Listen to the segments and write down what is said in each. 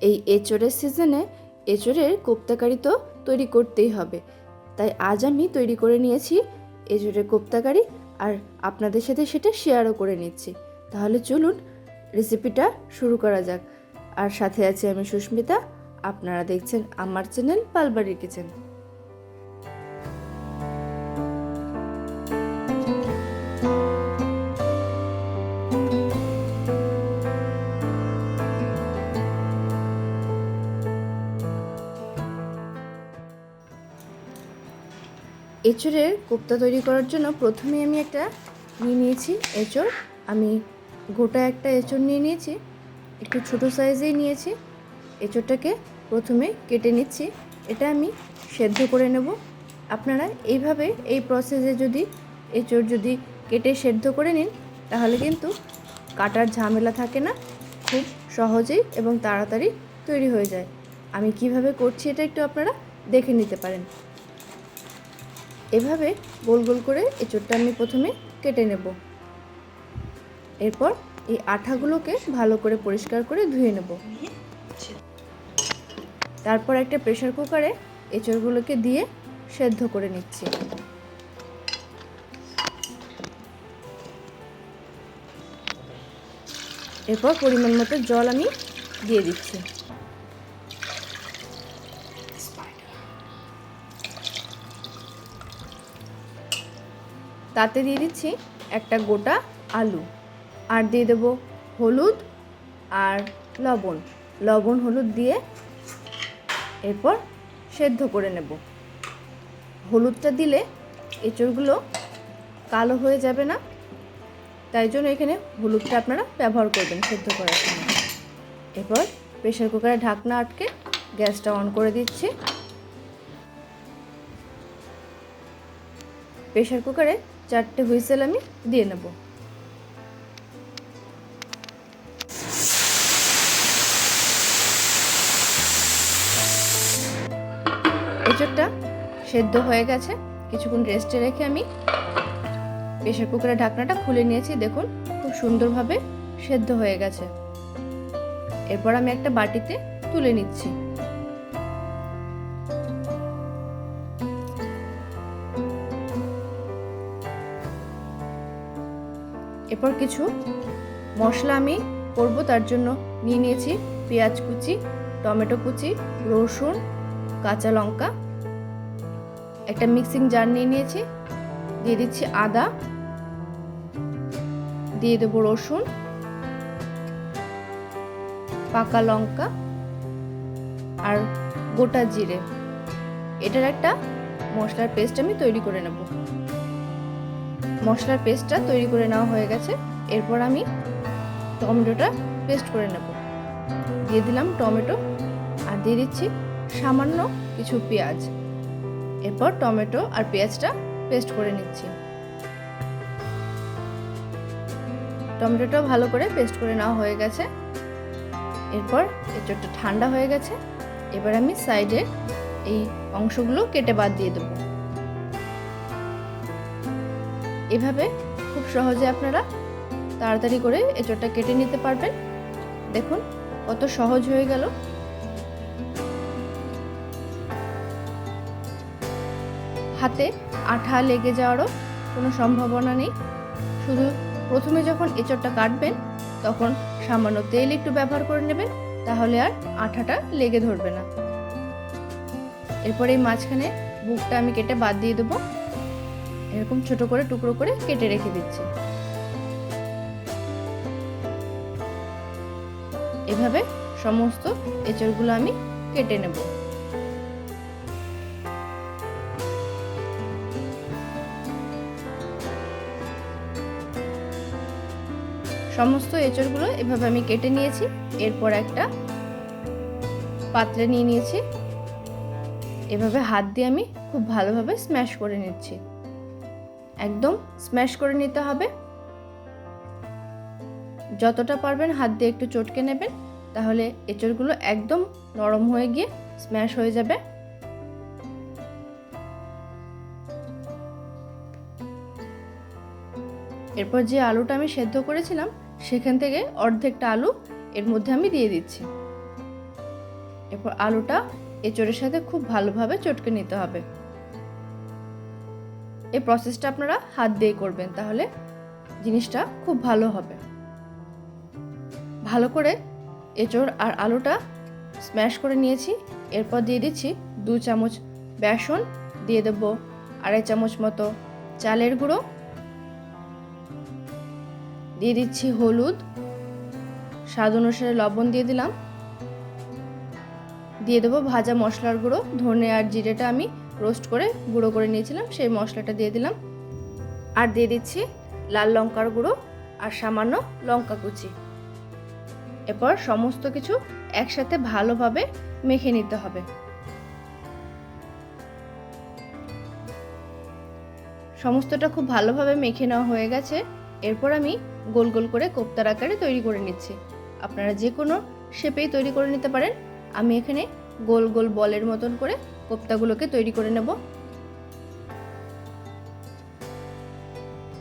এই এঁচড়ের সিজনে এঁচড়ের কোপ্তাকারি তো তৈরি করতেই হবে। তাই আজ আমি তৈরি করে নিয়েছি এঁচড়ের কোপ্তাকারি আর আপনাদের সাথে সেটা শেয়ারও করে নিচ্ছি। তাহলে চলুন রেসিপিটা শুরু করা যাক। আর সাথে আছি আমি সুস্মিতা। আপনারা দেখছেন আমার চ্যানেল পালবাড়ির কিচেন। এঁচড়ের কোপ্তা তৈরি করার জন্য প্রথমে আমি একটা নিয়ে নিয়েছি এঁচড়। আমি গোটা একটা এঁচড় নিয়ে নিয়েছি, একটু ছোট সাইজেই নিয়েছি। এঁচড়টাকে প্রথমে কেটে নিচ্ছি, এটা আমি সেদ্ধ করে নেব। আপনারা এইভাবে এই প্রসেসে যদি এঁচড় যদি কেটে সেদ্ধ করে নিন, তাহলে কিন্তু কাটার ঝামেলা থাকে না, খুব সহজেই এবং তাড়াতাড়ি তৈরি হয়ে যায়। আমি কীভাবে করছি এটা একটু আপনারা দেখে নিতে পারেন। এভাবে গোল গোল করে এঁচড়টা আমি প্রথমে কেটে নেব। এরপর এই আঠাগুলোকে ভালো করে পরিষ্কার করে ধুয়ে নেব। তারপর একটা প্রেশার কুকারে এঁচড়গুলোকে দিয়ে সেদ্ধ করে নিচ্ছি। এরপর পরিমাণ মতো জল আমি দিয়ে দিচ্ছি। তাতে দিয়ে দিচ্ছি একটা গোটা আলু। আর দিয়ে দেবো হলুদ আর লবণ। লবণ, হলুদ দিয়ে এরপর সেদ্ধ করে নেব। হলুদটা দিলে এঁচড়গুলো কালো হয়ে যাবে না। তাই জন্য এখানে হলুদটা আপনারা ব্যবহার করবেন সেদ্ধ করার সময়। এরপর প্রেশার কুকারে ঢাকনা আটকে গ্যাসটা অন করে দিচ্ছি। প্রেশার কুকারে চারটে হুইসেল আমি দিয়ে নেব। এঁচড়টা সেদ্ধ হয়ে গেছে। কিছুক্ষণ রেস্টে রেখে আমি প্রেশার কুকারের ঢাকনাটা খুলে নিয়েছি। দেখুন, খুব সুন্দরভাবে সেদ্ধ হয়ে গেছে। এরপর আমি একটা বাটিতে তুলে নিচ্ছি। এরপর কিছু মশলা আমি করব, তার জন্য নিয়ে নিয়েছি পেঁয়াজ কুচি, টমেটো কুচি, রসুন, কাঁচা লঙ্কা। একটা মিক্সিং জার নিয়ে নিয়েছি, দিয়ে দিচ্ছি আদা, দিয়ে দেবো রসুন, পাকা লঙ্কা আর গোটা জিরে। এটার একটা মশলার পেস্ট আমি তৈরি করে নেব। মশলার পেস্টটা তৈরি করে নেওয়া হয়ে গেছে। এরপর আমি টমেটোটা পেস্ট করে নেব। দিয়ে দিলাম টমেটো আর দিয়ে দিচ্ছি সামান্য কিছু পেঁয়াজ। এরপর টমেটো আর পেঁয়াজটা পেস্ট করে নিচ্ছি। টমেটোটাও ভালো করে পেস্ট করে নেওয়া হয়ে গেছে। এরপর এঁচড়টা ঠান্ডা হয়ে গেছে। এবার আমি সাইডে এই অংশগুলো কেটে বাদ দিয়ে দেবো। এভাবে খুব সহজে আপনারা তাড়াতাড়ি করে এঁচড়টা কেটে নিতে পারবেন। দেখুন কত সহজ হয়ে গেল। হাতে আঠা লেগে যাওয়ারও কোনো সম্ভাবনা নেই। শুধু প্রথমে যখন এঁচড়টা কাটবেন, তখন সামান্য তেল একটু ব্যবহার করে নেবেন, তাহলে আর আঠাটা লেগে ধরবে না। এরপর এই মাঝখানে বুকটা আমি কেটে বাদ দিয়ে দেবো। এরকম ছোট করে টুকরো করে কেটে রেখে দিচ্ছি। এভাবে সমস্ত এঁচড়গুলো আমি কেটে নেব। সমস্ত এঁচড়গুলো এভাবে আমি কেটে নিয়েছি। এরপর একটা পাত্রে নিয়ে নিয়েছি। এভাবে হাত দিয়ে আমি খুব ভালোভাবে স্ম্যাশ করে নিচ্ছি। একদম স্ম্যাশ করে নিতে হবে। যতটা পারবেন হাত দিয়ে একটু চটকে নেবেন, তাহলে এঁচড়গুলো একদম নরম হয়ে গিয়ে স্ম্যাশ হয়ে যাবে। এরপর যে আলুটা আমি সেদ্ধ করেছিলাম, সেখান থেকে অর্ধেকটা আলু এর মধ্যে আমি দিয়ে দিচ্ছি। এরপর আলুটা এঁচড়ের সাথে খুব ভালোভাবে চটকে নিতে হবে। এই প্রসেসটা আপনারা হাত দিয়ে করবেন, তাহলে জিনিসটা খুব ভালো হবে। ভালো করে এঁচড় আর আলুটা স্ম্যাশ করে নিয়েছি, এরপর দিয়ে দিচ্ছি দু চামচ বেসন, দিয়ে দেব আড়াই চামচ মতো চালের গুঁড়ো, দিয়ে দিচ্ছি হলুদ, স্বাদ অনুসারে লবণ দিয়ে দিলাম, দিয়ে দেবো ভাজা মশলার গুঁড়ো, ধনে আর জিরেটা আমি রোস্ট করে গুঁড়ো করে নিয়েছিলাম, সেই মশলাটা দিয়ে দিলাম। আর দিয়ে দিচ্ছি লাল লঙ্কার গুঁড়ো আর সামান্য লঙ্কা কুচি। এরপর সমস্ত কিছু একসাথে ভালোভাবে মেখে নিতে হবে। সমস্তটা খুব ভালোভাবে মেখে নেওয়া হয়ে গেছে। এরপর আমি গোল গোল করে কোপ্তার আকারে তৈরি করে নিচ্ছি। আপনারা যে কোনো শেপেই তৈরি করে নিতে পারেন। আমি এখানে গোল গোল বলের মতন করে কোপ্তাগুলোকে তৈরি করে নেব।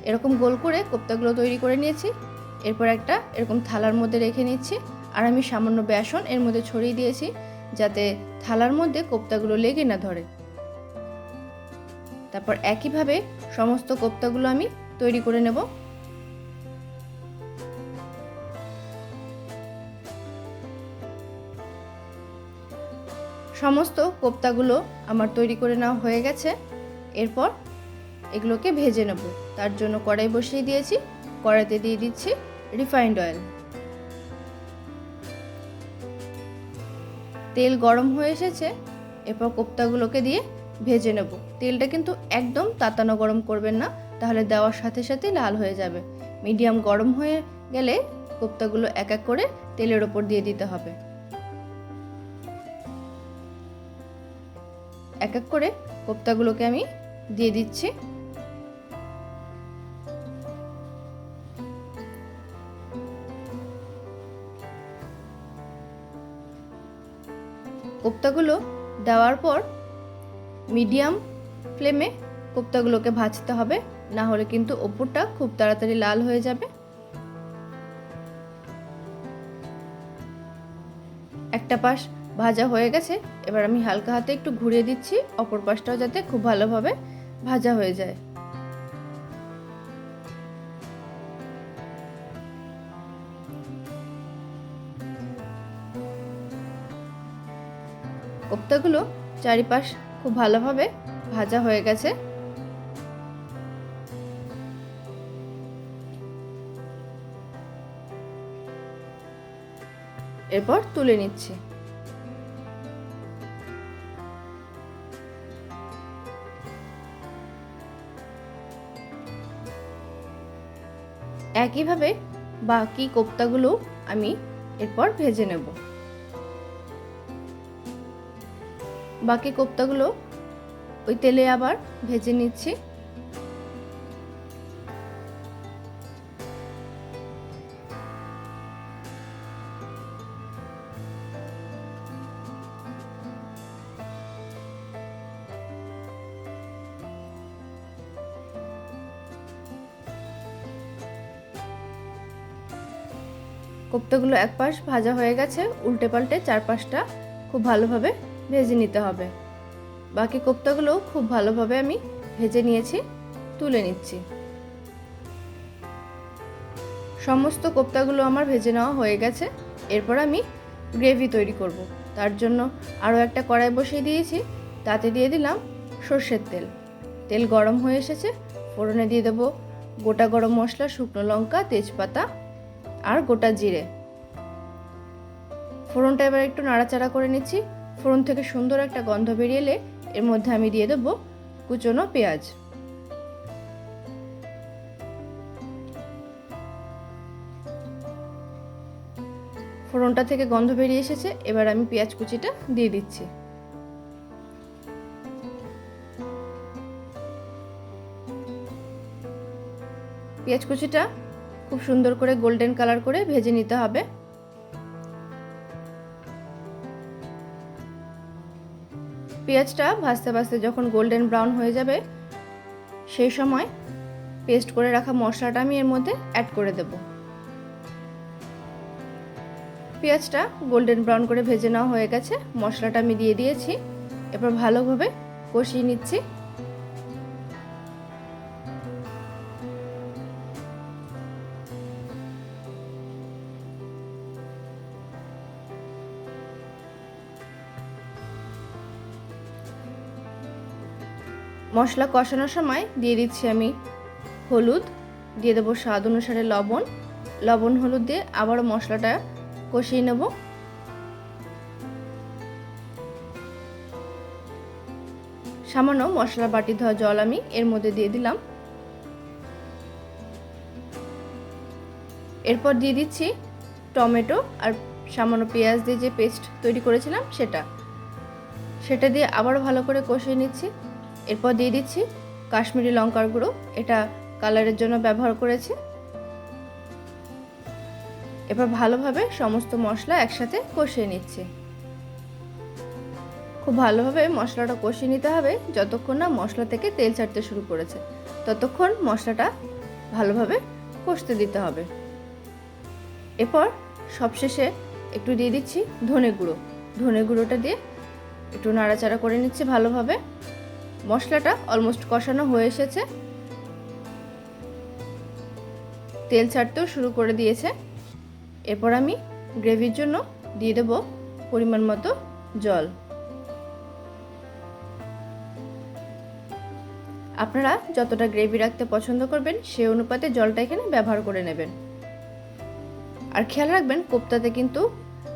এরকম গোল করে কোপ্তাগুলো তৈরি করে নিয়েছি। এরপর একটা এরকম থালার মধ্যে রেখে নিচ্ছি। আর আমি সামান্য বেসন এর মধ্যে ছড়িয়ে দিয়েছি যাতে থালার মধ্যে কোপ্তাগুলো লেগে না ধরে। তারপর একইভাবে সমস্ত কোপ্তাগুলো আমি তৈরি করে নেব। সমস্ত কোপ্তাগুলো আমার তৈরি করে নেওয়া হয়ে গেছে। এরপর এগুলোকে ভেজে নেব। তার জন্য কড়াই বসিয়ে দিয়েছি। কড়াইতে দিয়ে দিচ্ছি রিফাইন্ড অয়েল তেল গরম হয়ে এসেছে। এরপর কোপ্তাগুলোকে দিয়ে ভেজে নেব। তেলটা কিন্তু একদম তাতানো গরম করবেন না। তাহলে দেওয়ার সাথে সাথে লাল হয়ে যাবে। মিডিয়াম গরম হয়ে গেলে কোপ্তাগুলো এক এক করে তেলের ওপর দিয়ে দিতে হবে। এক এক করে কোপ্তাগুলোকে আমি দিয়ে দিচ্ছি। কোপ্তাগুলো দেওয়ার পর মিডিয়াম ফ্লেমে কোপ্তাগুলোকে ভাজতে হবে, না হলে কিন্তু ওপরটা খুব তাড়াতাড়ি লাল হয়ে যাবে। একটা পাশ ভাজা হয়ে গেছে। এবার আমি হালকা হাতে একটু ঘুরিয়ে দিচ্ছি। অপর পাশটাও যাতে খুব ভালোভাবে ভাজা হয়ে যায়। কোপ্তাগুলো চারিপাশ খুব ভালোভাবে ভাজা হয়ে গেছে। এরপর তুলে নিচ্ছি। একইভাবে বাকি কোপ্তাগুলো আমি এরপর ভেজে নেব। বাকি কোপ্তাগুলো ওই তেলে আবার ভেজে নিচ্ছি। কোপ্তাগুলো এক পাশ ভাজা হয়ে গেছে, উল্টে পাল্টে চার পাশটা খুব ভালোভাবে ভেজে নিতে হবে। বাকি কোপ্তাগুলো খুব ভালোভাবে আমি ভেজে নিয়েছি, তুলে নিচ্ছি। সমস্ত কোপ্তাগুলো আমার ভেজে নেওয়া হয়ে গেছে, এরপর আমি গ্রেভি তৈরি করব। তার জন্য আরও একটা কড়াই বসিয়ে দিয়েছি, তাতে দিয়ে দিলাম সর্ষের তেল। তেল গরম হয়ে এসেছে, ফোড়নে দিয়ে দেবো গোটা গরম মশলা, শুকনো লঙ্কা, তেজপাতা আর গোটা জিরে। ফোড়নটা এবার একটু নাড়াচাড়া করে নিচ্ছি। ফোড়ন থেকে সুন্দর একটা গন্ধ বেরিয়ে এলে এর মধ্যে আমি দিয়ে দেবো কুচনো পেঁয়াজ। ফোড়নটা থেকে গন্ধ বেরিয়ে এসেছে, এবার আমি পেঁয়াজ কুচিটা দিয়ে দিচ্ছি। পেঁয়াজ কুচিটা খুব সুন্দর করে গোল্ডেন কালার করে ভেজে নিতে হবে। পেঁয়াজটা ভাজতে ভাজতে যখন গোল্ডেন ব্রাউন হয়ে যাবে, সেই সময় পেস্ট করে রাখা মশলাটা আমি এর মধ্যে অ্যাড করে দেব। পেঁয়াজটা গোল্ডেন ব্রাউন করে ভেজে নেওয়া হয়ে গেছে, মশলাটা আমি দিয়ে দিয়েছি। এবার ভালোভাবে কষিয়ে নিচ্ছি। মশলা কষানোর সময় দিয়ে দিচ্ছি আমি হলুদ, দিয়ে দেবো স্বাদ অনুসারে লবণ। লবণ, হলুদ দিয়ে আবারও মশলাটা কষিয়ে নেব। সামান্য মশলা বাটি ধোয়া জল আমি এর মধ্যে দিয়ে দিলাম। এরপর দিয়ে দিচ্ছি টমেটো আর সামান্য পেঁয়াজ দিয়ে যে পেস্ট তৈরি করেছিলাম সেটা। সেটা দিয়ে আবারও ভালো করে কষিয়ে নিচ্ছি। এরপর দিয়ে দিচ্ছি কাশ্মীরি লঙ্কার গুঁড়ো। এটা কালারের জন্য ব্যবহার করেছি। এবার ভালোভাবে সমস্ত মশলা একসাথে কষিয়ে নিচ্ছি। খুব ভালোভাবে মশলাটা কষিয়ে নিতে হবে যতক্ষণ না মশলা থেকে তেল ছাড়তে শুরু করেছে। ততক্ষণ মশলাটা ভালোভাবে কষতে দিতে হবে। এরপর সবশেষে একটু দিয়ে দিচ্ছি ধনে গুঁড়ো। ধনে গুঁড়োটা দিয়ে একটু নাড়াচাড়া করে নিচ্ছি ভালোভাবে। মশলাটা অলমোস্ট কষানো হয়ে এসেছে। তেল ছাড়তেও শুরু করে দিয়েছে। এরপর আমি গ্রেভির জন্য দিয়ে দেব পরিমাণ মতো জল। আপনারা যতটা গ্রেভি রাখতে পছন্দ করবেন, সে অনুপাতে জলটা এখানে ব্যবহার করে নেবেন। আর খেয়াল রাখবেন, কোপ্তাতে কিন্তু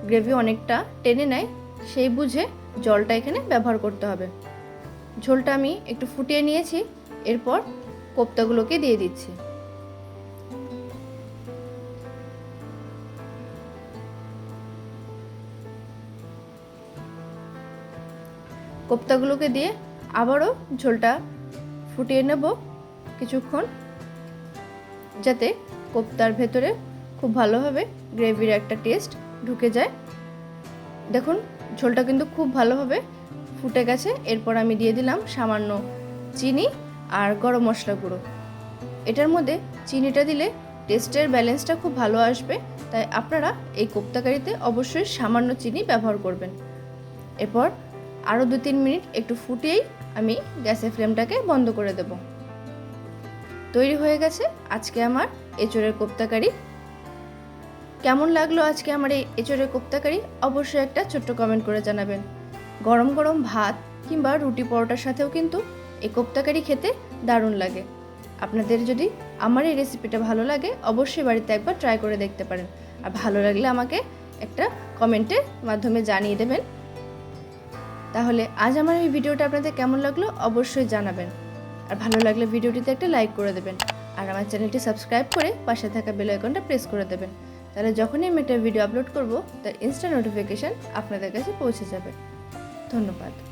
গ্রেভি অনেকটা টেনে নেয়, সেই বুঝে জলটা এখানে ব্যবহার করতে হবে। ঝোলটা আমি একটু ফুটিয়ে নিয়েছি, এরপর কোপ্তাগুলোকে দিয়ে দিচ্ছি। কোপ্তাগুলোকে দিয়ে আবারও ঝোলটা ফুটিয়ে নেব কিছুক্ষণ, যাতে কোপ্তার ভেতরে খুব ভালোভাবে গ্রেভির একটা টেস্ট ঢুকে যায়। দেখুন, ঝোলটা কিন্তু খুব ভালোভাবে ফুটে গেছে। এরপর আমি দিয়ে দিলাম সামান্য চিনি আর গরম মশলা গুঁড়ো। এটার মধ্যে চিনিটা দিলে টেস্টের ব্যালেন্সটা খুব ভালো আসবে। তাই আপনারা এই কোপ্তাকারিতে অবশ্যই সামান্য চিনি ব্যবহার করবেন। এরপর আরও দু তিন মিনিট একটু ফুটিয়েই আমি গ্যাসের ফ্লেমটাকে বন্ধ করে দেব। তৈরি হয়ে গেছে আজকে আমার এঁচড়ের কোপ্তাকারি। কেমন লাগল আজকে আমার এই এঁচড়ের কোপ্তাকারি? অবশ্যই একটা ছোট্ট কমেন্ট করে জানাবেন। গরম গরম ভাত কিংবা রুটি পরোটার সাথেও কিন্তু এই কোপ্তাকারি খেতে দারুণ লাগে। আপনাদের যদি আমার এই রেসিপিটা ভালো লাগে, অবশ্যই বাড়িতে একবার ট্রাই করে দেখতে পারেন। আর ভালো লাগলে আমাকে একটা কমেন্টের মাধ্যমে জানিয়ে দেবেন। তাহলে আজ আমার এই ভিডিওটা আপনাদের কেমন লাগল অবশ্যই জানাবেন। আর ভালো লাগলে ভিডিওটিতে একটা লাইক করে দেবেন। আর আমার চ্যানেলটি সাবস্ক্রাইব করে পাশে থাকা বেল আইকনটা প্রেস করে দেবেন। তাহলে যখনই আমি একটা ভিডিও আপলোড করব, তার ইনস্টা নোটিফিকেশান আপনাদের কাছে পৌঁছে যাবে। ধন্যবাদ।